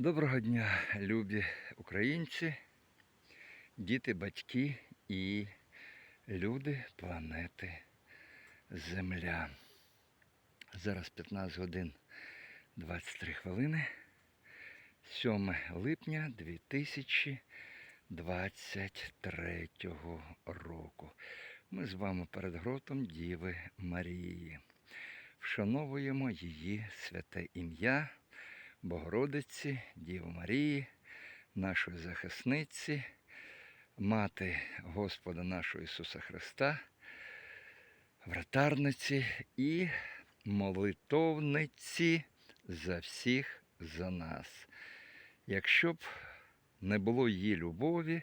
Доброго дня, любі українці, діти, батьки і люди планети Земля. Зараз 15 годин 23 хвилини. 7 липня 2023 року. Ми з вами перед гротом Діви Марії. Вшановуємо її святе ім'я. Богородиці, Діви Марії, нашої захисниці, мати Господа нашого Ісуса Христа, вратарниці і молитовниці за всіх за нас. Якщо б не було її любові,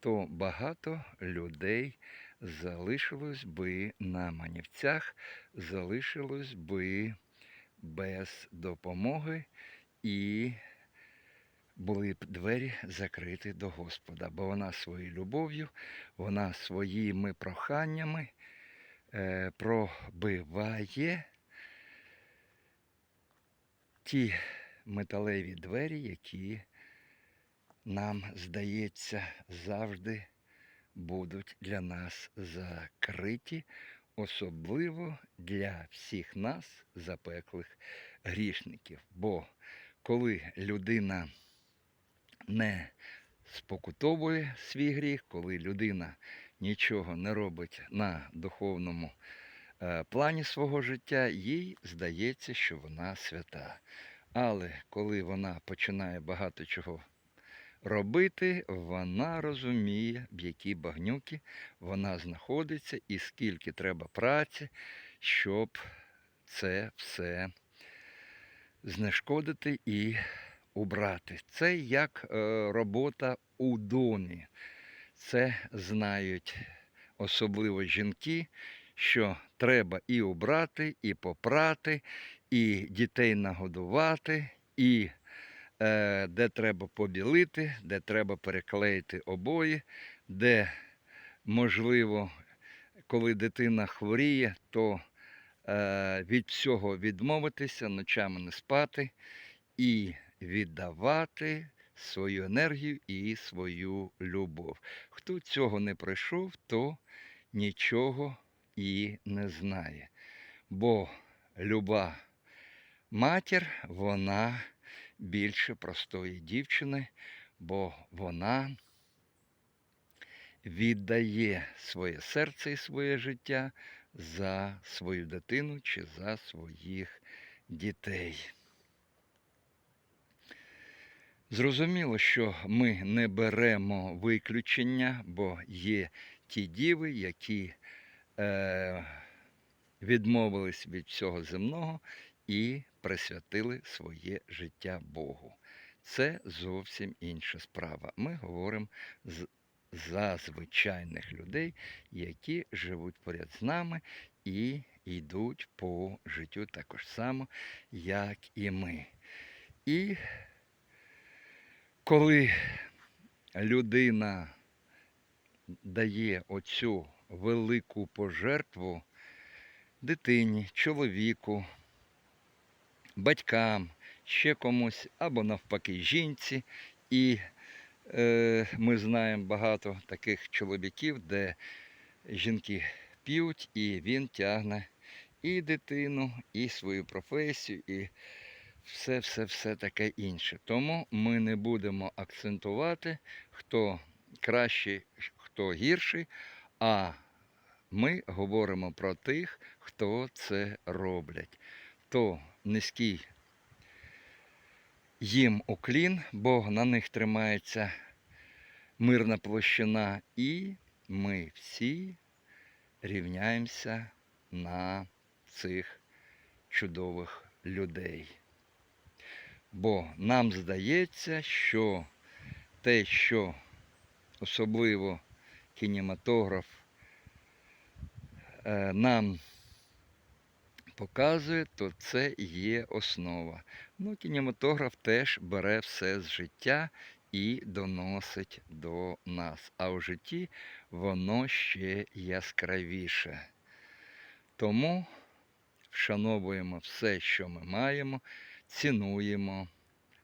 то багато людей залишилось би на манівцях, залишилось би без допомоги і були б двері закриті до Господа, бо вона своєю любов'ю, вона своїми проханнями е, пробиває ті металеві двері, які нам, здається, завжди будуть для нас закриті, особливо для всіх нас, запеклих грішників. Бо коли людина не спокутовує свій гріх, коли людина нічого не робить на духовному е, плані свого життя, їй здається, що вона свята. Але коли вона починає багато чого робити, вона розуміє, в якій багнюки вона знаходиться і скільки треба праці, щоб це все знешкодити і убрати. Це як е, робота у домі. Це знають особливо жінки, що треба і убрати, і попрати, і дітей нагодувати, і е, де треба побілити, де треба переклеїти обої, де можливо, коли дитина хворіє, то від всього відмовитися, ночами не спати і віддавати свою енергію і свою любов. Хто цього не пройшов, то нічого і не знає. Бо люба матір, вона більше простої дівчини, бо вона віддає своє серце і своє життя за свою дитину чи за своїх дітей. Зрозуміло, що ми не беремо виключення, бо є ті діви, які е, відмовились від всього земного і присвятили своє життя Богу. Це зовсім інша справа. Ми говоримо за звичайних людей, які живуть поряд з нами і йдуть по життю також само, як і ми. І коли людина дає оцю велику пожертву дитині, чоловіку, батькам, ще комусь, або навпаки жінці, і ми знаємо багато таких чоловіків, де жінки п'ють, і він тягне і дитину, і свою професію, і все, все, все таке інше. Тому ми не будемо акцентувати, хто кращий, хто гірший, а ми говоримо про тих, хто це роблять. То низький їм уклін, бо на них тримається мирна площина, і ми всі рівняємося на цих чудових людей. Бо нам здається, що те, що особливо кінематограф е, нам показує, то це є основа. Ну, кінематограф теж бере все з життя і доносить до нас. А в житті воно ще яскравіше. Тому вшановуємо все, що ми маємо, цінуємо,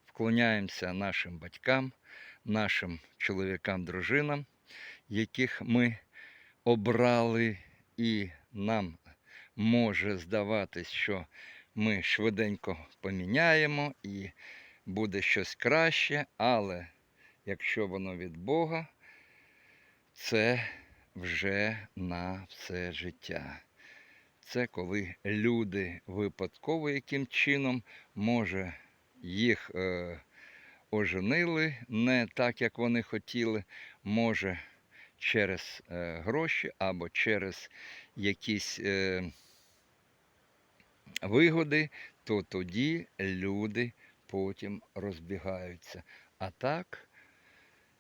вклоняємося нашим батькам, нашим чоловікам, дружинам, яких ми обрали, і нам може здаватись, що ми швиденько поміняємо і буде щось краще, але якщо воно від Бога, це вже на все життя. Це коли люди випадково яким чином, може, їх е, оженили не так, як вони хотіли, може через е, гроші або через якісь е, вигоди, то тоді люди потім розбігаються. А так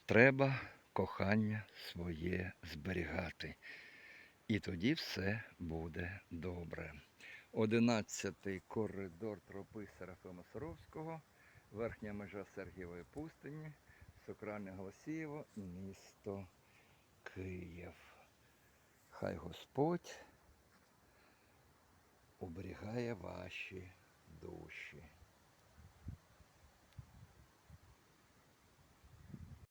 треба кохання своє зберігати. І тоді все буде добре. Одинадцятий коридор тропи Серафима Саровського, верхня межа Сергієвої пустині, Сокральне Голосієво, місто Київ. Хай Господь оберігає ваші душі.